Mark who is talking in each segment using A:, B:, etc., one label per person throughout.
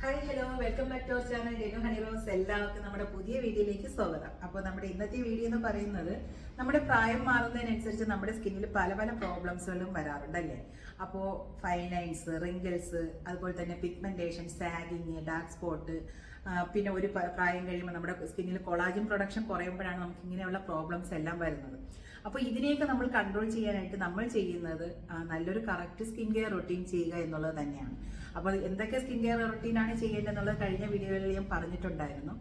A: Hi hello welcome back to channel ഡെനു Honey Rose എല്ലാവർക്കും നമ്മുടെ പുതിയ വീഡിയോയിലേക്ക് സ്വാഗതം. അപ്പോൾ നമ്മുടെ ഇന്നത്തെ വീഡിയോ എന്ന് പറയുന്നത് നമ്മുടെ പ്രായം മാറുന്നതിനനുസരിച്ച് നമ്മുടെ സ്കിന്നിൽ പല പല പ്രോബ്ലംസുകളും വരാറുണ്ട് അല്ലേ? അപ്പോൾ ഫൈൻ ലൈൻസ് റിങ്കിൾസ് അതുപോലെ തന്നെ പിഗ്മെന്റേഷൻ സാഗിങ് ഡാർക്ക് സ്പോട്ട് പിന്നെ ഒരു പ്രായം കഴിയുമ്പോൾ നമ്മുടെ സ്കിന്നിൽ കൊളാജിൻ പ്രൊഡക്ഷൻ കുറയുമ്പോഴാണ് നമുക്ക് ഇങ്ങനെയുള്ള പ്രോബ്ലംസ് എല്ലാം വരുന്നത്. അപ്പോൾ ഇതിനെയൊക്കെ നമ്മൾ കൺട്രോൾ ചെയ്യാനായിട്ട് നമ്മൾ ചെയ്യുന്നത് നല്ലൊരു കറക്റ്റ് സ്കിൻ കെയർ റൊട്ടീൻ ചെയ്യുക എന്നുള്ളത് തന്നെയാണ്. അപ്പോൾ എന്തൊക്കെ സ്കിൻ കെയർ റൊട്ടീനാണ് ചെയ്യേണ്ടതെന്നുള്ളത് കഴിഞ്ഞ വീഡിയോയിൽ ഞാൻ പറഞ്ഞിട്ടുണ്ടായിരുന്നു.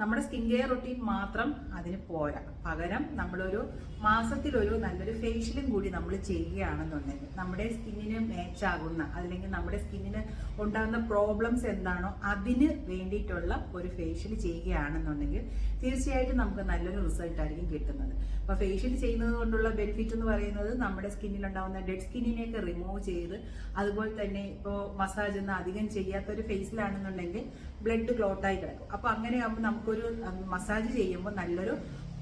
A: നമ്മുടെ സ്കിൻ കെയർ റൊട്ടീൻ മാത്രം അതിന് പോരാ. പകരം നമ്മളൊരു മാസത്തിലൊരു നല്ലൊരു ഫേഷ്യലും കൂടി നമ്മൾ ചെയ്യുകയാണെന്നുണ്ടെങ്കിൽ നമ്മുടെ സ്കിന്നിന് മാച്ചാകുന്ന അല്ലെങ്കിൽ നമ്മുടെ സ്കിന്നിന് ഉണ്ടാകുന്ന പ്രോബ്ലംസ് എന്താണോ അതിന് വേണ്ടിയിട്ടുള്ള ഒരു ഫേഷ്യൽ ചെയ്യുകയാണെന്നുണ്ടെങ്കിൽ തീർച്ചയായിട്ടും നമുക്ക് നല്ലൊരു റിസൾട്ട് ആയിരിക്കും കിട്ടുന്നത്. അപ്പോൾ ഫേഷ്യൽ ചെയ്യുന്നത് കൊണ്ടുള്ള ബെനിഫിറ്റ് എന്ന് പറയുന്നത് നമ്മുടെ സ്കിന്നിൽ ഉണ്ടാകുന്ന ഡെഡ് സ്കിന്നിനെയൊക്കെ റിമൂവ് ചെയ്ത് അതുപോലെ തന്നെ ഇപ്പോൾ മസാജ് ഒന്നും അധികം ചെയ്യാത്ത ഒരു ഫേസിലാണെന്നുണ്ടെങ്കിൽ ബ്ലഡ് ക്ലോട്ടായി കിടക്കും. അപ്പോൾ അങ്ങനെ ആകുമ്പോൾ നമുക്കൊരു മസാജ് ചെയ്യുമ്പോൾ നല്ലൊരു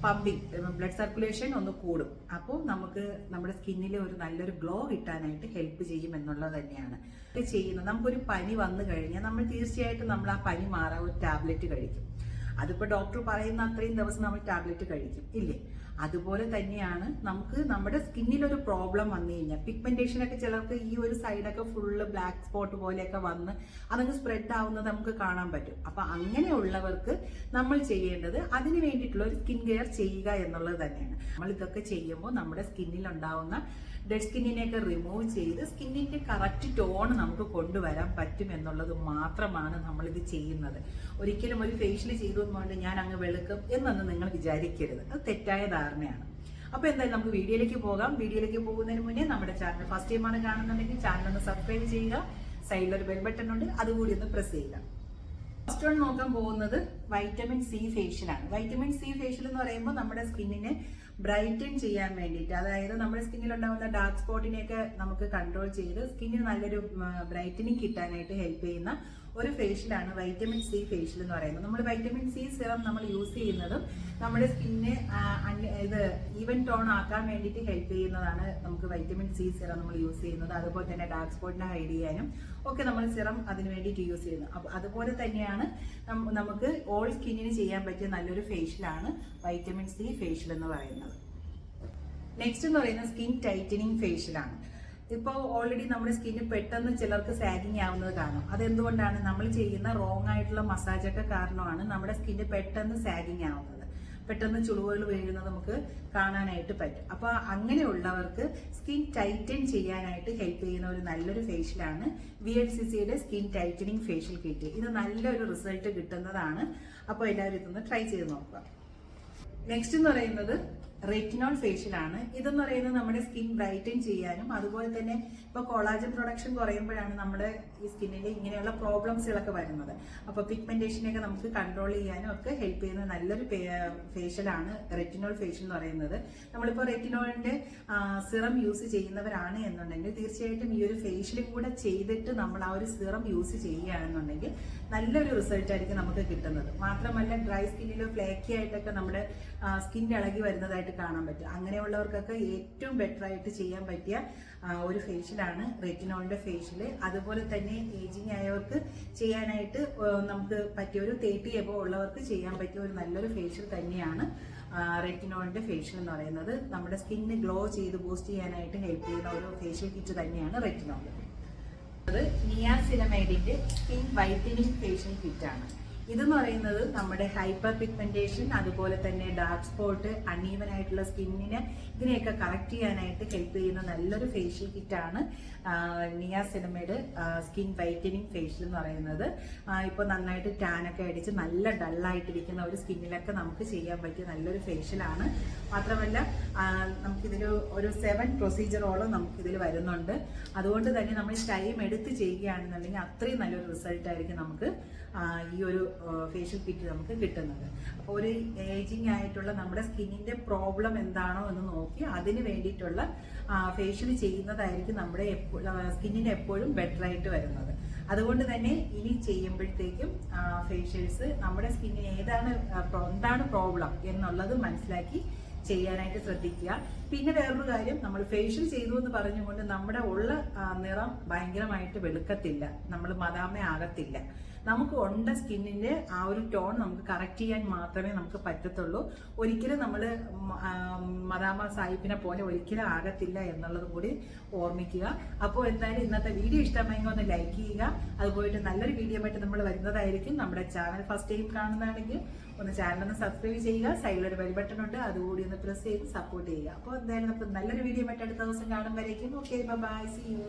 A: പമ്പിങ് ബ്ലഡ് സർക്കുലേഷൻ ഒന്ന് കൂടും. അപ്പോൾ നമുക്ക് നമ്മുടെ സ്കിന്നിൽ ഒരു നല്ലൊരു ഗ്ലോ കിട്ടാനായിട്ട് ഹെൽപ്പ് ചെയ്യും എന്നുള്ളത് തന്നെയാണ്. ഇത് ചെയ്യുന്നത്. നമുക്കൊരു പനി വന്നു കഴിഞ്ഞാൽ നമ്മൾ തീർച്ചയായിട്ടും നമ്മൾ ആ പനി മാറാൻ ഒരു ടാബ്ലറ്റ് കഴിക്കും. അതിപ്പോ ഡോക്ടർ പറയുന്ന അത്രയും ദിവസം നമ്മൾ ടാബ്ലറ്റ് കഴിക്കും. ഇല്ലേ? അതുപോലെ തന്നെയാണ് നമുക്ക് നമ്മുടെ സ്കിന്നിൽ ഒരു പ്രോബ്ലം വന്നു കഴിഞ്ഞാൽ പിഗ്മെന്റേഷൻ ഒക്കെ ചിലർക്ക് ഈ ഒരു സൈഡൊക്കെ ഫുള്ള് ബ്ലാക്ക് സ്പോട്ട് പോലെയൊക്കെ വന്ന് അതങ്ങ് സ്പ്രെഡ് ആവുന്നത് നമുക്ക് കാണാൻ പറ്റും. അപ്പൊ അങ്ങനെയുള്ളവർക്ക് നമ്മൾ ചെയ്യേണ്ടത് അതിന് വേണ്ടിയിട്ടുള്ള ഒരു സ്കിൻ കെയർ ചെയ്യുക എന്നുള്ളത് തന്നെയാണ്. നമ്മൾ ഇതൊക്കെ ചെയ്യുമ്പോൾ നമ്മുടെ സ്കിന്നിൽ ഉണ്ടാവുന്ന ഡെഡ് സ്കിന്നിനെയൊക്കെ റിമൂവ് ചെയ്ത് സ്കിന്നിന്റെ കറക്റ്റ് ടോൺ നമുക്ക് കൊണ്ടുവരാൻ പറ്റും എന്നുള്ളത് മാത്രമാണ് നമ്മൾ ഇത് ചെയ്യുന്നത്. ഒരിക്കലും ഒരു ഫേഷ്യൽ ചെയ്തു എന്നുകൊണ്ട് ഞാൻ അങ്ങ് വെളുക്കും എന്നൊന്നും നിങ്ങൾ വിചാരിക്കരുത്. അത് തെറ്റായ ധാരണയാണ് അപ്പൊ എന്തായാലും നമുക്ക് വീഡിയോയിലേക്ക് പോകാം. വീഡിയോയിലേക്ക് പോകുന്നതിന് മുന്നേ നമ്മുടെ ചാനൽ ഫസ്റ്റ് ടൈം ആണ് കാണുന്നുണ്ടെങ്കിൽ ചാനൽ ഒന്ന് സബ്സ്ക്രൈബ് ചെയ്യുക. സൈഡിൽ ഒരു ബെൽ ബട്ടൺ ഉണ്ട്. അതുകൂടി ഒന്ന് പ്രസ് ചെയ്യുക. ഫസ്റ്റ് വൺ നോക്കാൻ പോകുന്നത് വൈറ്റമിൻ സി ഫേഷ്യൽ ആണ്. വൈറ്റമിൻ സി ഫേഷ്യൽ എന്ന് പറയുമ്പോൾ നമ്മുടെ സ്കിന്നിനെ ബ്രൈറ്റൻ ചെയ്യാൻ വേണ്ടിയിട്ട്. അതായത് നമ്മുടെ സ്കിന്നിൽ ഉണ്ടാകുന്ന ഡാർക്ക് സ്പോട്ടിനെയൊക്കെ നമുക്ക് കൺട്രോൾ ചെയ്ത് സ്കിന്നിന് നല്ലൊരു ബ്രൈറ്റനിങ് കിട്ടാനായിട്ട് ഹെൽപ്പ് ചെയ്യുന്ന ഒരു ഫേഷ്യലാണ് വൈറ്റമിൻ സി ഫേഷ്യൽ എന്ന് പറയുന്നത്. നമ്മൾ വൈറ്റമിൻ സി സിറം നമ്മൾ യൂസ് ചെയ്യുന്നതും നമ്മുടെ സ്കിന്നെ ഇത് ഈവൻ ടോൺ ആക്കാൻ വേണ്ടിയിട്ട് ഹെൽപ്പ് ചെയ്യുന്നതാണ് നമുക്ക് വൈറ്റമിൻ സി സിറം നമ്മൾ യൂസ് ചെയ്യുന്നത്. അതുപോലെ തന്നെ ഡാർക്ക് സ്പോട്ടിനെ ഹൈഡ് ചെയ്യാനും ഒക്കെ നമ്മൾ സിറം അതിന് വേണ്ടിയിട്ട് യൂസ് ചെയ്യുന്നത്. അപ്പൊ അതുപോലെ തന്നെയാണ് നമുക്ക് ഓൾ സ്കിന്നിന് ചെയ്യാൻ പറ്റിയ നല്ലൊരു ഫേഷ്യലാണ് വൈറ്റമിൻ സി ഫേഷ്യൽ എന്ന് പറയുന്നത്. നെക്സ്റ്റ് എന്ന് പറയുന്നത് സ്കിൻ ടൈറ്റനിങ് ഫേഷ്യലാണ് ഇപ്പോൾ ഓൾറെഡി നമ്മുടെ സ്കിന്ന് പെട്ടെന്ന് ചിലർക്ക് സാഗിങ് ആവുന്നത് കാണും. അതെന്തുകൊണ്ടാണ്? നമ്മൾ ചെയ്യുന്ന റോങ് ആയിട്ടുള്ള മസാജൊക്കെ കാരണമാണ് നമ്മുടെ സ്കിന്ന് പെട്ടെന്ന് സാഗിങ് ആവുന്നത്. പെട്ടെന്ന് ചുളിവുകൾ വീഴുന്നത് നമുക്ക് കാണാനായിട്ട് പറ്റും. അപ്പൊ അങ്ങനെയുള്ളവർക്ക് സ്കിൻ ടൈറ്റൻ ചെയ്യാനായിട്ട് ഹെൽപ്പ് ചെയ്യുന്ന ഒരു നല്ലൊരു ഫേഷ്യലാണ് വി എൽ സി സിയുടെ സ്കിൻ ടൈറ്റനിങ് ഫേഷ്യൽ കിറ്റ് ഇത് നല്ലൊരു റിസൾട്ട് കിട്ടുന്നതാണ്. അപ്പോൾ എല്ലാവരും ഇതൊന്ന് ട്രൈ ചെയ്ത് നോക്കുക. നെക്സ്റ്റ് എന്ന് പറയുന്നത് റെറ്റിനോൾ ഫേഷ്യൽ ആണ്. ഇതെന്ന് പറയുന്നത് നമ്മുടെ സ്കിൻ ബ്രൈറ്റൻ ചെയ്യാനും അതുപോലെ തന്നെ ഇപ്പൊ കൊളാജൻ പ്രൊഡക്ഷൻ കുറയുമ്പോഴാണ് നമ്മുടെ ഈ സ്കിന്നിൽ ഇങ്ങനെയുള്ള പ്രോബ്ലംസുകളൊക്കെ വരുന്നത്. അപ്പൊ പിഗ്മെന്റേഷനെയൊക്കെ നമുക്ക് കൺട്രോൾ ചെയ്യാനും ഒക്കെ ഹെൽപ്പ് ചെയ്യുന്ന നല്ലൊരു ഫേഷ്യലാണ് റെറ്റിനോൾ ഫേഷ്യൽ എന്ന് പറയുന്നത്. നമ്മളിപ്പോൾ റെറ്റിനോളിന്റെ സിറം യൂസ് ചെയ്യുന്നവരാണ് എന്നുണ്ടെങ്കിൽ തീർച്ചയായിട്ടും ഈ ഒരു ഫേഷ്യലും കൂടെ ചെയ്തിട്ട് നമ്മൾ ആ ഒരു സിറം യൂസ് ചെയ്യുകയാണെന്നുണ്ടെങ്കിൽ നല്ലൊരു റിസൾട്ട് ആയിരിക്കും നമുക്ക് കിട്ടുന്നത്. മാത്രമല്ല ഡ്രൈ സ്കിന്നിലോ ഫ്ലേക്കി ആയിട്ടൊക്കെ നമ്മുടെ സ്കിൻ ഇളകി വരുന്നതായിട്ട് കാണാൻ പറ്റും. അങ്ങനെയുള്ളവർക്കൊക്കെ ഏറ്റവും ബെറ്റർ ആയിട്ട് ചെയ്യാൻ പറ്റിയ ഒരു ഫേഷ്യലാണ് റെറ്റിനോളിന്റെ ഫേഷ്യൽ അതുപോലെ തന്നെ ഏജിങ് ആയവർക്ക് ചെയ്യാനായിട്ട് നമുക്ക് പറ്റിയ ഒരു തേർട്ടി എബോ ഉള്ളവർക്ക് ചെയ്യാൻ പറ്റിയ ഒരു നല്ലൊരു ഫേഷ്യൽ തന്നെയാണ് റെറ്റിനോളിന്റെ ഫേഷ്യൽ എന്ന് പറയുന്നത്. നമ്മുടെ സ്കിന്ന് ഗ്ലോ ചെയ്ത് ബൂസ്റ്റ് ചെയ്യാനായിട്ട് ഹെൽപ്പ് ചെയ്യുന്ന ഒരു ഫേഷ്യൽ കിറ്റ് തന്നെയാണ് റെറ്റിനോൾ അത് നിയാസിനമൈഡിന്റെ സ്കിൻ വൈറ്റനിങ് ഫേഷ്യൽ കിറ്റാണ് ഇതെന്ന് പറയുന്നത് നമ്മുടെ ഹൈപ്പർ പിഗ്മെന്റേഷൻ അതുപോലെ തന്നെ ഡാർക്ക് സ്പോട്ട് അൺഈവൻ ആയിട്ടുള്ള സ്കിന്നിന് ഇതിനെയൊക്കെ കറക്റ്റ് ചെയ്യാനായിട്ട് ഹെൽപ്പ് ചെയ്യുന്ന നല്ലൊരു ഫേഷ്യൽ കിറ്റാണ് സിനിമയുടെ സ്കിൻ വൈറ്റനിങ് ഫേഷ്യൽ എന്ന് പറയുന്നത്. ഇപ്പോൾ നന്നായിട്ട് ടാനൊക്കെ അടിച്ച് നല്ല ഡള്ളായിട്ടിരിക്കുന്ന ഒരു സ്കിന്നിലൊക്കെ നമുക്ക് ചെയ്യാൻ പറ്റിയ നല്ലൊരു ഫേഷ്യലാണ് മാത്രമല്ല നമുക്കിതിൽ ഒരു സെവൻ പ്രൊസീജിയറോളം നമുക്കിതിൽ വരുന്നുണ്ട്. അതുകൊണ്ട് തന്നെ നമ്മൾ ടൈം എടുത്ത് ചെയ്യുകയാണെന്നുണ്ടെങ്കിൽ അത്രയും നല്ലൊരു റിസൾട്ടായിരിക്കും നമുക്ക് ഈ ഒരു ഫേഷ്യൽ കിറ്റ് നമുക്ക് കിട്ടുന്നത്. അപ്പോൾ ഒരു ഏജിങ് ആയിട്ടുള്ള നമ്മുടെ സ്കിന്നിന്റെ പ്രോബ്ലം എന്താണോ എന്ന് നോക്കി അതിന് വേണ്ടിയിട്ടുള്ള ഫേഷ്യൽ ചെയ്യുന്നതായിരിക്കും നമ്മുടെ സ്കിന്നിന് എപ്പോഴും ബെറ്റർ ആയിട്ട് വരുന്നത്. അതുകൊണ്ട് തന്നെ ഇനി ചെയ്യുമ്പോഴത്തേക്കും ഫേഷ്യൽസ് നമ്മുടെ സ്കിന്നിന് ഏതാണ് എന്താണ് പ്രോബ്ലം എന്നുള്ളത് മനസ്സിലാക്കി ചെയ്യാനായിട്ട് ശ്രദ്ധിക്കുക. പിന്നെ വേറൊരു കാര്യം നമ്മൾ ഫേഷ്യൽ ചെയ്തു എന്ന് പറഞ്ഞുകൊണ്ട് നമ്മുടെ ഉള്ള നിറം ഭയങ്കരമായിട്ട് വെളുക്കത്തില്ല. നമ്മൾ മദാമ ആകത്തില്ല. നമുക്ക് ഉണ്ട സ്കിന്നിന്റെ ആ ഒരു ടോൺ നമുക്ക് കറക്റ്റ് ചെയ്യാൻ മാത്രമേ നമുക്ക് പറ്റത്തുള്ളൂ. ഒരിക്കലും നമ്മൾ മദാമ സാഹിബിനെ പോലെ ഒരിക്കലും ആകത്തില്ല എന്നുള്ളതും കൂടി ഓർമ്മിക്കുക. അപ്പോൾ എന്തായാലും ഇന്നത്തെ വീഡിയോ ഇഷ്ടമായെങ്കിൽ ഒന്ന് ലൈക്ക് ചെയ്യുക. അതുപോലെ നല്ലൊരു വീഡിയോ ആയിട്ട് നമ്മൾ വരുന്നതായിരിക്കും നമ്മുടെ ചാനൽ ഫസ്റ്റ് ടൈം കാണുന്നതാണെങ്കിൽ ഒന്ന് ചാനൽ ഒന്ന് സബ്സ്ക്രൈബ് ചെയ്യുക. സൈഡിലൊരു ബെൽ ബട്ടൺ ഉണ്ട്. അതുകൂടി ഒന്ന് പ്രസ് ചെയ്ത് സപ്പോർട്ട് ചെയ്യുക. അപ്പോൾ എന്തായാലും നമുക്ക് നല്ലൊരു വീഡിയോ മറ്റടുത്ത ദിവസം കാണുമ്പോഴേക്കും ഓക്കെ ബൈ സി യു